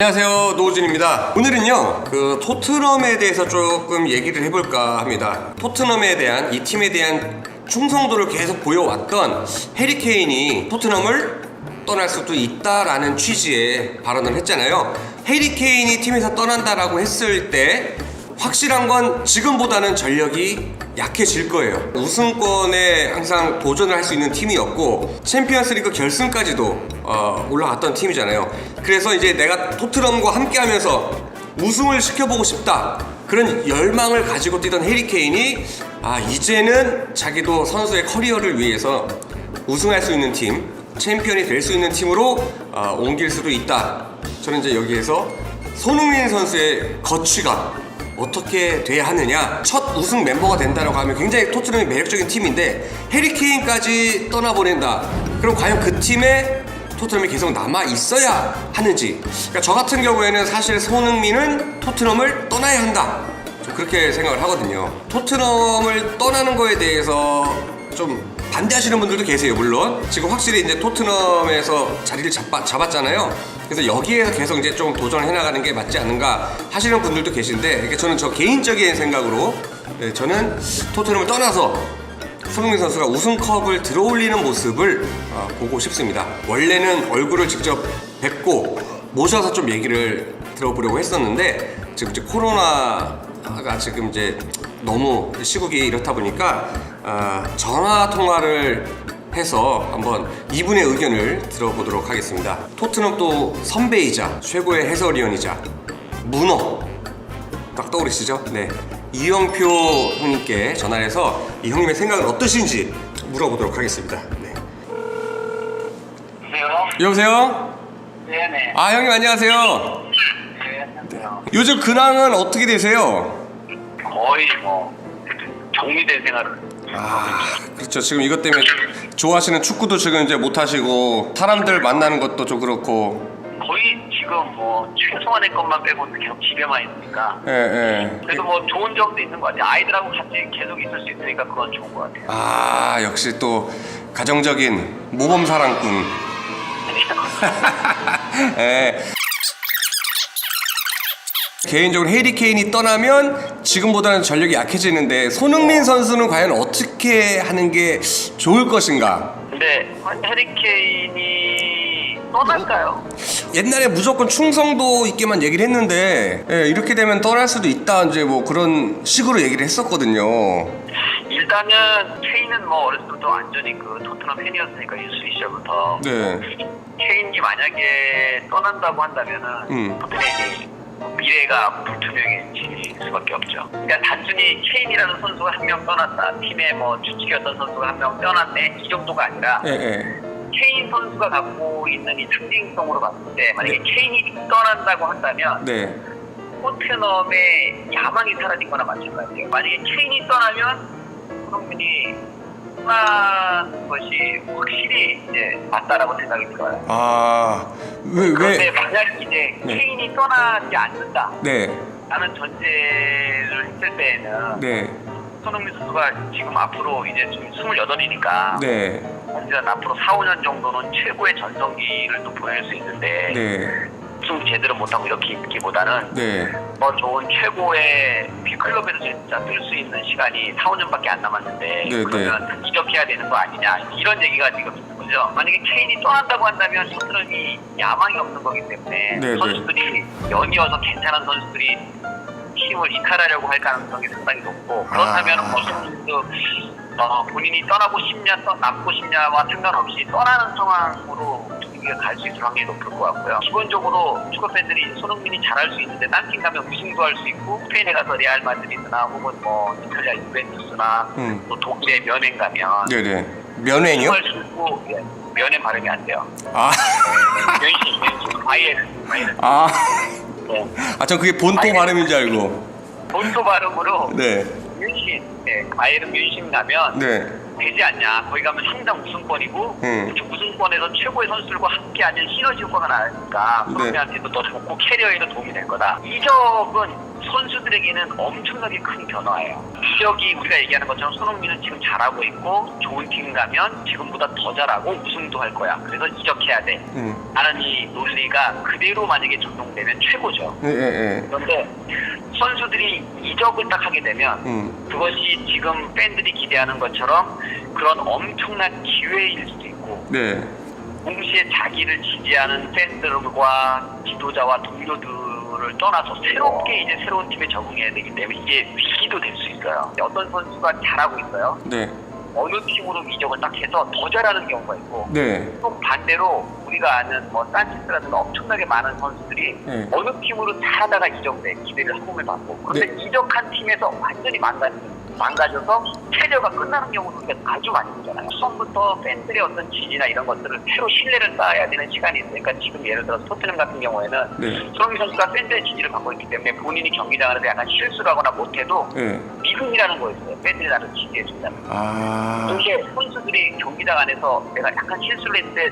안녕하세요 노우진입니다. 오늘은요 그 토트넘에 대해서 조금 얘기를 해볼까 합니다. 토트넘에 대한 이 팀에 대한 충성도를 계속 보여왔던 해리 케인이 토트넘을 떠날 수도 있다라는 취지의 발언을 했잖아요. 해리 케인이 팀에서 떠난다라고 했을 때 확실한 건 지금보다는 전력이 약해질 거예요. 우승권에 항상 도전을 할 수 있는 팀이었고 챔피언스리그 결승까지도 어, 올라갔던 팀이잖아요. 그래서 이제 내가 토트넘과 함께하면서 우승을 시켜보고 싶다. 그런 열망을 가지고 뛰던 해리 케인이 아 이제는 자기도 선수의 커리어를 위해서 우승할 수 있는 팀, 챔피언이 될 수 있는 팀으로 어, 옮길 수도 있다. 저는 이제 여기에서 손흥민 선수의 거취가 어떻게 돼야 하느냐. 첫 우승 멤버가 된다라고 하면 굉장히 토트넘이 매력적인 팀인데 해리 케인까지 떠나보낸다. 그럼 과연 그 팀에 토트넘이 계속 남아 있어야 하는지. 그러니까 저 같은 경우에는 사실 손흥민은 토트넘을 떠나야 한다. 좀 그렇게 생각을 하거든요. 토트넘을 떠나는 거에 대해서 좀 반대하시는 분들도 계세요 물론 지금 확실히 이제 토트넘에서 자리를 잡, 잡았잖아요 그래서 여기에서 계속 이제 좀 도전을 해나가는 게 맞지 않는가 하시는 분들도 계신데 그러니까 저는 저 개인적인 생각으로 네, 저는 토트넘을 떠나서 손흥민 선수가 우승컵을 들어올리는 모습을 어, 보고 싶습니다. 원래는 얼굴을 직접 뵙고 모셔서 좀 얘기를 들어보려고 했었는데 지금 이제 코로나가 지금 이제 너무 시국이 이렇다 보니까 아, 전화 통화를 해서 한번 이분의 의견을 들어보도록 하겠습니다. 토트넘 또 선배이자 최고의 해설위원이자 문어 딱 떠오르시죠? 네. 이영표 형님께 전화를 해서 이 형님의 생각은 어떠신지 물어보도록 하겠습니다. 네. 여보세요? 여보세요? 네네. 아 형님 안녕하세요. 네, 안녕하세요. 요즘 근황은 어떻게 되세요? 거의 뭐 정리된 생활을. 아 그렇죠. 지금 이것 때문에 좋아하시는 축구도 지금 이제 못 하시고 사람들 만나는 것도 좀 그렇고. 거의 지금 뭐 최소한의 것만 빼고는 계속 집에만 있으니까. 예 예. 그래도 뭐 좋은 점도 있는 것 같아요. 아이들하고 같이 계속 있을 수 있으니까 그건 좋은 것 같아요. 아 역시 또 가정적인 모범 사랑꾼. 예. 개인적으로 해리 케인이 떠나면 지금보다는 전력이 약해지는데 손흥민 선수는 과연 어떻게 하는 게 좋을 것인가? 근데 해리 케인이 떠날까요? 옛날에 무조건 충성도 있게만 얘기를 했는데 예, 이렇게 되면 떠날 수도 있다 이제 뭐 그런 식으로 얘기를 했었거든요. 일단은 케인은 뭐 어렸을 때부터 완전히 그 토트넘 팬이었으니까 유수리 시절부터 네. 케인이 만약에 떠난다고 한다면은 음. 토트넘이 미래가 불투명해질 수밖에 없죠. 그러니까 단순히 케인이라는 선수가 한 명 떠났다, 팀의 뭐 주축이었던 선수가 한 명 떠났네 이 정도가 아니라 예, 예. 케인 선수가 갖고 있는 이 특징성으로 봤을 때 만약에 케인이 떠난다고 한다면 네. 토트넘의 야망이 사라진 거나 마찬가지예요. 만약에 케인이 떠나면 손흥민이 떠나는 것이 확실히 이제 맞다라고 생각이 들어요. 아, 왜, 그런데 왜? 만약 이제 네. 케인이 떠나지 않는다 네. 라는 전제를 했을 때에는 네. 손흥민 선수가 지금 앞으로 이제 지금 28이니까 네. 언제나 앞으로 4, 5년 정도는 최고의 전성기를 또 보낼 수 있는데 네. 우승 제대로 못하고 이렇게 있기보다는 네. 더 좋은 최고의 B클럽에서 진짜 뛸수 있는 시간이 4, 5년밖에 안 남았는데 네, 그러면 이적해야 되는 거 아니냐 이런 얘기가 지금 있는 거죠. 만약에 케인이 떠난다고 한다면 토트넘이 야망이 없는 거기 때문에 네, 네. 선수들이 연이어서 괜찮은 선수들이 팀을 이탈하려고 할 가능성이 상당히 높고 그렇다면 아. 뭐 선수 어, 본인이 떠나고 싶냐 떠, 남고 싶냐와 상관없이 떠나는 상황으로 분위기가 갈수 있을 확률이 높을 것 같고요. 기본적으로 축구 팬들이 손흥민이 잘할 수 있는데 딴 팀 가면 우승도 할 수 있고 스페인에 가서 레알 마드리드나 혹은 뭐 이탈리아 유벤투스나 음. 또 독일의 면행 가면 네네. 면회요? 할수 있고 예, 면행 발음이 안 돼요. 아. 면신, 면신, 바이에른, 바이에른. 아. 네. 아, 전 그게 본토 발음인 줄 알고. 본토 발음으로 네. 뮌신, 네, 바이에른 뮌신 가면 네. 되지 않냐. 거기 가면 항상 우승권이고 음. 그 우승권에서 최고의 선수들과 함께하면 시너지 효과가 나니까 네. 프로미한테도 더 좋고 캐리어에도 도움이 될 거다. 이적은 선수들에게는 엄청나게 큰 변화예요. 이적이 우리가 얘기하는 것처럼 손흥민은 지금 잘하고 있고 좋은 팀 가면 지금보다 더 잘하고 우승도 할 거야. 그래서 이적해야 돼. 음. 라는 이 논리가 그대로 만약에 적용되면 최고죠. 예, 예, 예. 그런데 선수들이 이적을 딱 하게 되면 음. 그것이 지금 팬들이 기대하는 것처럼 그런 엄청난 기회일 수도 있고 네. 동시에 자기를 지지하는 팬들과 지도자와 동료들 을 떠나서 새롭게 이제 새로운 팀에 적응해야 되기 때문에 이게 위기도 될 수 있어요. 어떤 선수가 잘하고 있어요. 네. 어느 팀으로 이적을 딱 해서 더 잘하는 경우가 있고 네. 또 반대로 우리가 아는 뭐 산체스라든가 엄청나게 많은 선수들이 네. 어느 팀으로 잘하다가 이적돼 기대를 한 몸에 받고 그런데 이적한 팀에서 완전히 망가, 망가져서 캐리어가 끝나는 경우도 아주 많이 보잖아요. 처음부터 팬들의 어떤 지지나 이런 것들을 새로 신뢰를 쌓아야 되는 시간이 있으니까 지금 예를 들어서 토트넘 같은 경우에는 네. 손흥민 선수가 팬들의 지지를 받고 있기 때문에 본인이 경기장 안에서 약간 실수를 하거나 못해도 네. 믿음이라는 거였어요. 팬들이 나를 지지해 준다는 거. 아. 근데 선수들이 경기장 안에서 내가 약간 실수를 했는데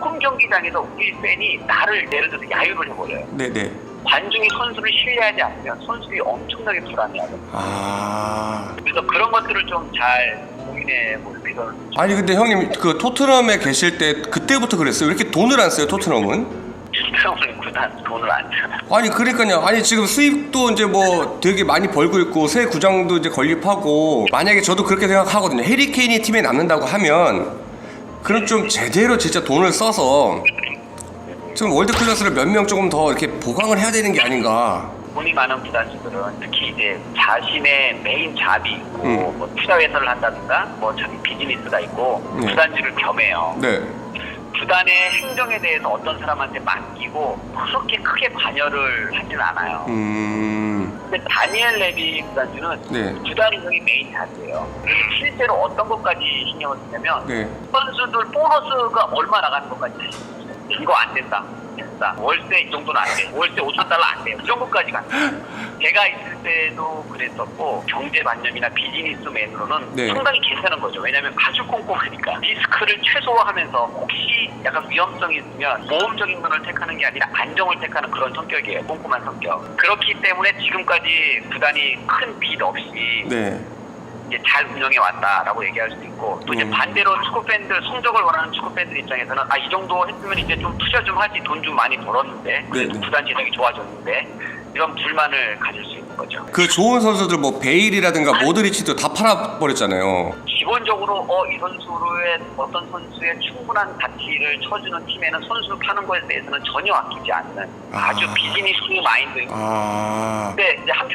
홈 경기장에서 우리 팬이 나를 예를 들어서 야유를 해버려요. 네, 네. 관중이 선수를 신뢰하지 않으면 선수들이 엄청나게 불안해하거든요. 아. 그래서 그런 것들을 좀 잘 고민해 볼 필요는 아니 근데 형님 그 토트넘에 계실 때 그때부터 그랬어요. 왜 이렇게 돈을 안 써요, 토트넘은? 있어요. 구단 돈을 안 쓰는. 아니 그러니까요. 아니 지금 수입도 이제 뭐 되게 많이 벌고 있고 새 구장도 이제 건립하고 만약에 저도 그렇게 생각하거든요. 해리 케인이 팀에 남는다고 하면 그럼 좀 제대로 진짜 돈을 써서 좀 월드 클래스를 몇 명 조금 더 이렇게 보강을 해야 되는 게 아닌가. 돈이 많은 구단주들은 특히 이제 자신의 메인 잡이 있고 음. 뭐 투자 회사를 한다든가 뭐 자기 비즈니스가 있고 네. 구단주를 겸해요. 네. 구단의 행정에 대해서 어떤 사람한테 맡기고 그렇게 크게 관여를 하진 않아요. 음. 근데 다니엘 레비 구단주는 네. 구단 운영이 메인 타드예요. 그래서 실제로 어떤 것까지 신경을 쓰냐면 네. 선수들 보너스가 얼마 나가는 것까지. 이거 안 된다. 된다. 월세 이 정도는 안 돼. 월세 5천 달러 안 돼. 이 정도까지 간다. 제가 있을 때도 그랬었고 경제반념이나 비즈니스맨으로는 네. 상당히 괜찮은 거죠. 왜냐하면 아주 꼼꼼하니까 리스크를 최소화하면서 혹시 약간 위험성이 있으면 모험적인 것을 택하는 게 아니라 안정을 택하는 그런 성격이에요. 꼼꼼한 성격. 그렇기 때문에 지금까지 구단이 큰빚 없이 네. 이제 잘 운영해 왔다라고 얘기할 수도 있고 또 이제 음. 반대로 축구 팬들 성적을 원하는 축구 팬들 입장에서는 아 이 정도 했으면 이제 좀 투자 좀 하지 돈 좀 많이 벌었는데 네, 네. 구단 재정이 좋아졌는데 이런 불만을 가질 수 있는 거죠. 그 좋은 선수들 뭐 베일이라든가 모드리치도 다 팔아 버렸잖아요. 기본적으로 어 이 선수의 어떤 선수의 충분한 가치를 쳐주는 팀에는 선수를 파는 것에 대해서는 전혀 아끼지 않는 아주 아. 비즈니스 마인드인 아. 근데 이제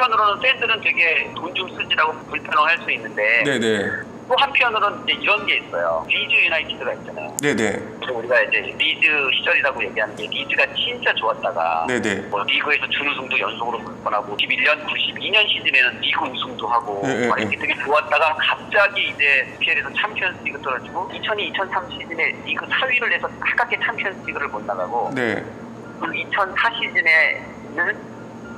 한편으로는 팬들은 되게 돈 좀 쓰지라고 불편해할 수 있는데 네네. 또 한편으로는 이제 이런 게 있어요. 리즈 유나이티드가 있잖아요. 네네. 그래서 우리가 이제 리즈 시절이라고 얘기하는 게 리즈가 진짜 좋았다가 네네. 뭐 리그에서 준우승도 연속으로 물건하고 91년, 92년 시즌에는 리그 우승도 하고 네, 막 네, 이렇게 되게 좋았다가 갑자기 이제 PL에서 챔피언스 리그 떨어지고 2002, 2003 시즌에 리그 4위를 해서 아깝게 챔피언스 리그를 못 나가고 네. 그 2004 시즌에는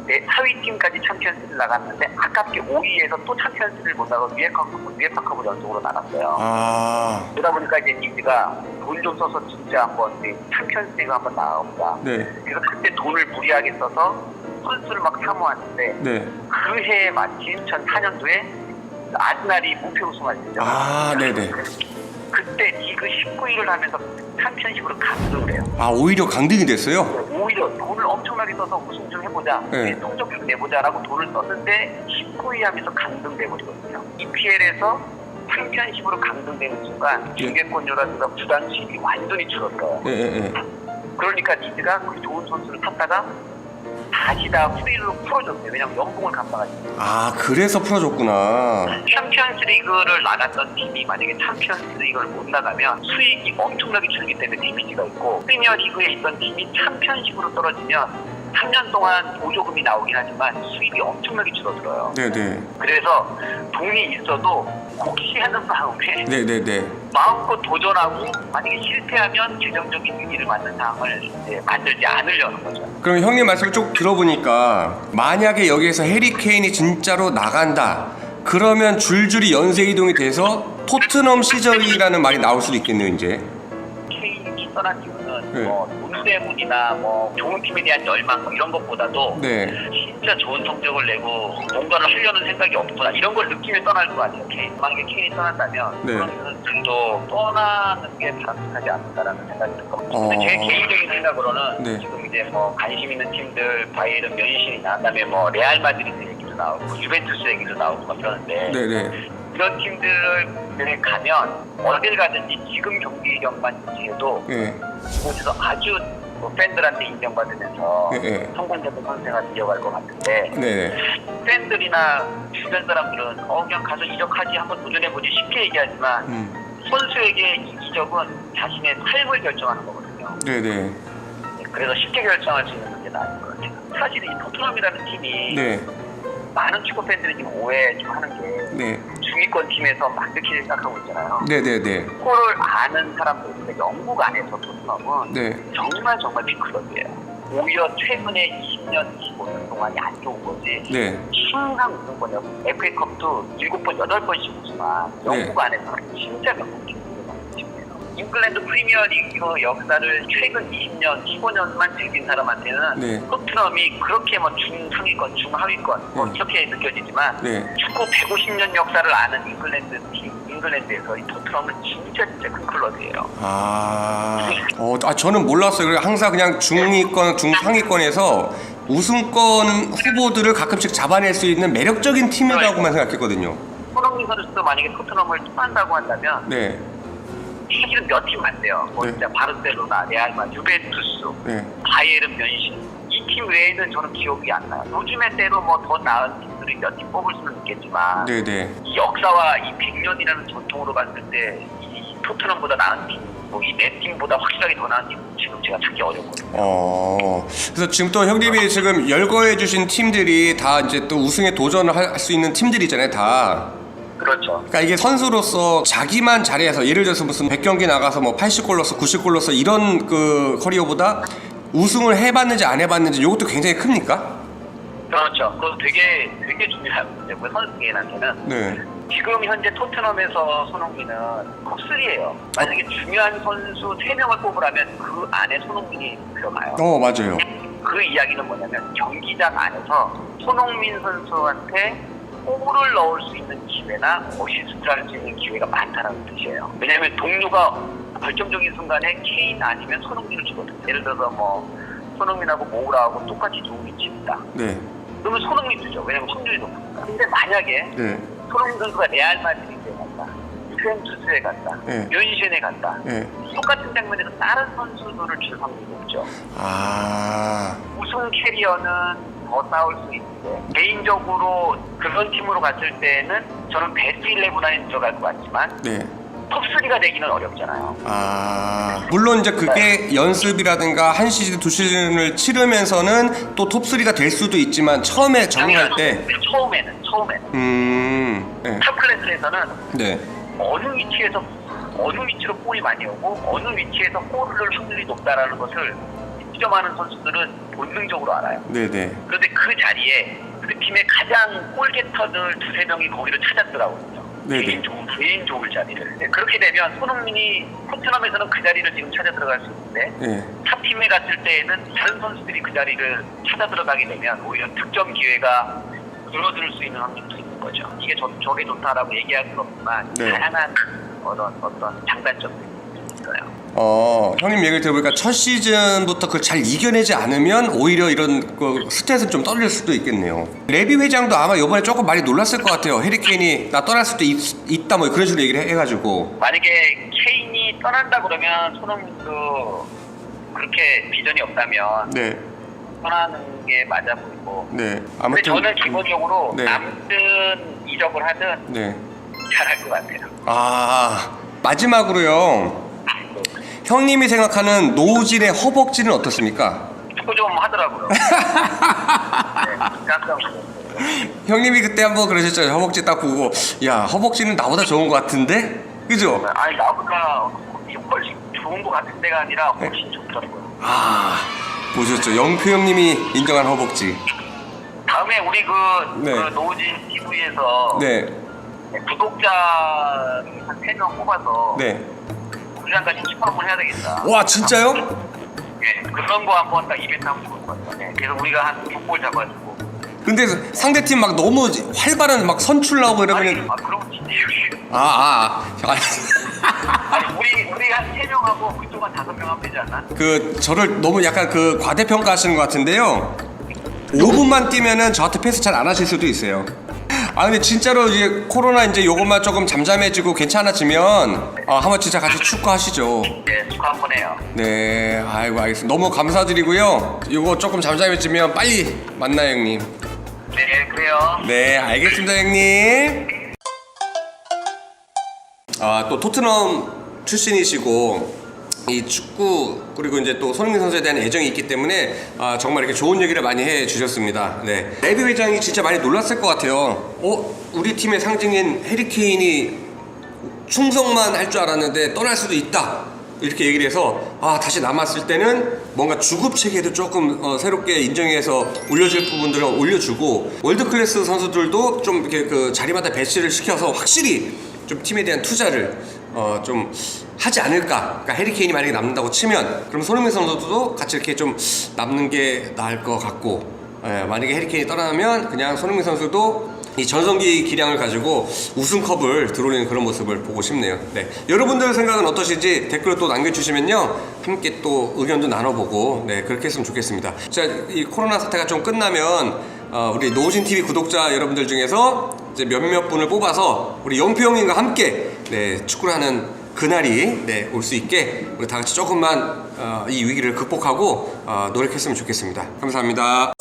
네, 4위 팀까지 챔피언스를 나갔는데 아깝게 5위에서 또 챔피언스를 못 나가고 유에파컵, 유에파컵을 연속으로 나갔어요. 아. 그러다 보니까 이제 리즈가 돈 좀 써서 진짜 한번 이제 챔피언스 리그 한번 나가보자. 네. 그래서 그때 돈을 무리하게 써서 선수를 막 사모하는데 네. 그 해에 마침 2004년도에 아스날이 무패 우승할 때죠. 아, 네네. 그때 리그 19위를 하면서 챔피언십으로 강등을 해요. 아, 오히려 강등이 됐어요? 오히려 돈을 엄청나게 써서 우승 좀 해보자, 네. 성적 좀 내보자라고 돈을 썼는데 19위 하면서 강등돼버리거든요. EPL에서 챔피언십으로 강등되는 순간 예. 중계권료라든가 수입이 완전히 줄어들어요. 예, 예, 예. 그러니까 리즈가 그 좋은 선수를 탔다가 다시 다 프리로 풀어줬어요. 왜냐면 연봉을 감당하지. 아, 그래서 풀어줬구나. 챔피언스 리그를 나갔던 팀이 만약에 챔피언스 리그를 못 나가면 수익이 엄청나게 줄기 때문에 데미지가 있고 프리미어 리그에 있던 팀이 챔피언십으로 떨어지면 3년 동안 보조금이 나오긴 하지만 수입이 엄청나게 줄어들어요. 네네. 그래서 돈이 있어도 혹시 하는 마음에 네네네. 마음껏 도전하고 만약에 실패하면 재정적인 위기를 맞는 상황을 이제 만들지 않으려는 거죠. 그럼 형님 말씀을 쭉 들어보니까 만약에 여기에서 해리 케인이 진짜로 나간다. 그러면 줄줄이 연쇄 이동이 돼서 토트넘 시절이라는 말이 나올 수도 있겠네요 이제. 케인이 떠난 이유는 네. 뭐돈 때문이나 뭐 좋은 팀에 대한 열망 뭐 이런 것보다도 네. 진짜 좋은 성적을 내고 뭔가를 하려는 생각이 없구나 이런 걸 느끼며 떠날 거 아니에요 케인 만약에 케인이 떠난다면 네. 그러면 좀더 떠나는 게 바람직하지 않을까라는 생각이 들거든요 근데 제 어. 개인적인 생각으로는 네. 지금 이제 뭐 관심 있는 팀들 바이에른 뮤니신이나 그다음에 뭐 레알 마드리드 얘기도 나오고 유벤투스 얘기도 나오고 막 그러는데 네네. 이런 팀들 에 가면 어딜 가든지 지금 경기력만 유지해도 예. 그곳에서 아주 뭐 팬들한테 인정받으면서 예, 예. 성공적인 선생을 이어갈 것 같은데 네네. 팬들이나 주변 사람들은 어 그냥 가서 이적하지 한번 도전해보지 쉽게 얘기하지만 음. 선수에게 이 이적은 자신의 삶을 결정하는 거거든요. 네네. 그래서 쉽게 결정할 수 있는 문제는 아닌 것 같아요. 사실 이 토트넘이라는 팀이 네. 많은 축구 팬들이 지금 오해 좀 하는 게 네. 중위권 팀에서 만들기를 생각하고 있잖아요. 네네네. 축구를 아는 사람들, 영국 안에서 토트넘은 네. 정말 정말 빅클럽이에요. 오히려 최근에 20년, 25년 동안이 안 좋은 거지. 네. 항상 우승권이요. FA컵도 7번, 8번씩 우승한 영국 안에서는 진짜 명곡팀이에요. 잉글랜드 프리미어리그 역사를 최근 20년, 15년만 즐긴 사람한테는 네. 토트넘이 그렇게 뭐 중상위권, 중하위권 뭐 네. 이렇게 느껴지지만 네. 축구 150년 역사를 아는 잉글랜드 팀, 잉글랜드에서 이 토트넘은 진짜 진짜 큰 클럽이에요. 아, 어, 아 저는 몰랐어요. 그래 항상 그냥 중위권, 중상위권에서 우승권 후보들을 가끔씩 잡아낼 수 있는 매력적인 팀이라고만 생각했거든요. 손흥민 선수도 만약에 토트넘을 떠난다고 한다면 네, 사실은 몇팀 안 돼요. 뭐 네. 진짜 바르셀로나, 레알마, 유벤투스, 네, 바이에른 면신 이 팀 외에는 저는 기억이 안 나요. 요즘에 때로 뭐 더 나은 팀들이 몇 팀 뽑을 수는 있겠지만 네, 네. 이 역사와 이 100년이라는 전통으로 봤을 때 이 토트넘보다 나은 팀, 뭐이 네 팀보다 확실하게 더 나은 팀 지금 제가 찾기 어렵거든요. 어, 그래서 지금 또 형님이 지금 열거해 주신 팀들이 다 이제 또 우승에 도전을 할 수 있는 팀들이잖아요, 다. 그렇죠. 그러니까 이게 선수로서 자기만 잘해서 예를 들어서 무슨 100경기 나가서 뭐 80골 넣어서 90골 넣어서 이런 그 커리어보다 우승을 해봤는지 안 해봤는지 이것도 굉장히 큽니까? 그렇죠. 그거 되게 되게 중요한 문제고요. 선수 개인한테는 네. 지금 현재 토트넘에서 손흥민은 컵3예요. 만약에 중요한 선수 3명을 뽑으라면 그 안에 손흥민이 들어가요. 어, 맞아요. 그 이야기는 뭐냐면 경기장 안에서 손흥민 선수한테 골을 넣을 수 있는 기회나 어시스트를 할 수 있는 기회가 많다는 뜻이에요. 왜냐하면 동료가 결정적인 순간에 케인 아니면 손흥민을 주거든요. 예를 들어서 뭐 손흥민하고 모우라하고 똑같이 위치에 있다. 네. 그러면 손흥민 주죠. 왜냐면 확률이 높으니까. 근데 만약에 네. 손흥민 선수가 레알 마드리드에 갔다. 유벤투스에 갔다. 네. 뮤니션에 갔다. 네. 똑같은 장면에서 다른 선수들을 줄 확률이 높죠. 아. 우승 캐리어는 더 싸울 수 있는데 개인적으로 그런 팀으로 갔을 때는 저는 베스트 11 안에 들어갈 것 같지만 네. 톱3가 되기는 어렵잖아요. 아. 물론 이제 그게 연습이라든가 한 시즌 두 시즌을 치르면서는 또 톱3가 될 수도 있지만 처음에 적응할 때 처음에는 처음에는 음. 네. 탑 클래스에서는 네. 어느 위치에서 어느 위치로 골이 많이 오고 어느 위치에서 골을 확률이 높다라는 것을 입점하는 선수들은 본능적으로 알아요. 네, 네. 그런데 그 자리에 그 팀의 가장 골게터들 두세 명이 거기를 찾았더라고요. 네네. 개인 좋은 개인 좋을 자리를. 네, 그렇게 되면 손흥민이 토트넘에서는 그 자리를 지금 찾아 들어갈 수 있는데 네. 탑 팀에 갔을 때에는 다른 선수들이 그 자리를 찾아 들어가게 되면 오히려 득점 기회가 줄어들 수 있는 확률도 있는 거죠. 이게 저, 저게 좋다라고 얘기할 수는 없지만 네. 다양한 어떤 어떤 장단점들이 있어요. 어, 형님 얘기를 들어보니까 첫 시즌부터 그걸 잘 이겨내지 않으면 오히려 이런 그 스탯은 좀 떨어질 수도 있겠네요. 레비 회장도 아마 이번에 조금 많이 놀랐을 것 같아요. 해리케인이 나 떠날 수도 있, 다뭐 그런 식으로 얘기를 해- 해가지고. 만약에 케인이 떠난다 그러면 손흥민도 그렇게 비전이 없다면 네, 떠나는 게 맞아 보이고 네. 아무튼. 저는 기본적으로 네. 남든 이적을 하든 네. 잘할 것 같아요. 아, 마지막으로요. 형님이 생각하는 노우진의 허벅지는 어떻습니까? 축구 좀 하더라고요. 네. 형님이 그때 한번 그러셨죠. 허벅지 딱 보고, 야, 허벅지는 나보다 좋은 것 같은데? 그죠? 아니 나보다 훨씬 좋은 것 같은 데가 아니라 훨씬 좋더라고요. 아, 보셨죠. 영표 형님이 인정한 허벅지. 다음에 우리 그, 네. 그 노우진 TV에서 네. 네, 구독자 한 3명 뽑아서 네. 부산까지 축구 한번 해야 되겠다. 와 진짜요? 네, 그런 거 한번 딱 이벤트 한번 좋을 것 같아요. 네, 그래서 우리가 한 6골 잡아주고. 근데 상대팀 막 너무 활발한 막 선출 나오고 아니, 이러면 아, 그럼 진짜. 아, 아, 아. 아니, 우리, 우리 한 3명 하고 그쪽 한 5명 하면 되지 않나? 그 저를 너무 약간 그 과대평가하시는 것 같은데요. 5분만 뛰면은 저한테 패스 잘 안 하실 수도 있어요. 아 근데 진짜로 이제 코로나 이제 요것만 조금 잠잠해지고 괜찮아지면 아 한번 진짜 같이 축구 하시죠. 네, 축구 한번 해요. 네, 아이고 알겠습니다. 너무 감사드리고요. 요거 조금 잠잠해지면 빨리 만나요 형님. 네, 그래요. 네, 알겠습니다, 형님. 아, 또 토트넘 출신이시고 이 축구 그리고 이제 또 손흥민 선수에 대한 애정이 있기 때문에 아, 정말 이렇게 좋은 얘기를 많이 해 주셨습니다. 네. 레비 회장이 진짜 많이 놀랐을 것 같아요. 어, 우리 팀의 상징인 해리 케인이 충성만 할 줄 알았는데 떠날 수도 있다. 이렇게 얘기를 해서 아 다시 남았을 때는 뭔가 주급 체계도 조금 어, 새롭게 인정해서 올려줄 부분들은 올려주고 월드 클래스 선수들도 좀 이렇게 그 자리마다 배치를 시켜서 확실히 좀 팀에 대한 투자를 어, 좀 하지 않을까. 그러니까 해리 케인이 만약에 남는다고 치면 그럼 손흥민 선수도 같이 이렇게 좀 남는 게 나을 것 같고 예, 만약에 해리 케인이 떠나면 그냥 손흥민 선수도 이 전성기 기량을 가지고 우승컵을 들어올리는 그런 모습을 보고 싶네요. 네. 여러분들 생각은 어떠신지 댓글로 또 남겨주시면요. 함께 또 의견도 나눠보고, 네, 그렇게 했으면 좋겠습니다. 자, 이 코로나 사태가 좀 끝나면, 어, 우리 노우진TV 구독자 여러분들 중에서 이제 몇몇 분을 뽑아서 우리 영표 형님과 함께, 네, 축구를 하는 그날이 네, 올 수 있게 우리 다 같이 조금만 어, 이 위기를 극복하고 어, 노력했으면 좋겠습니다. 감사합니다.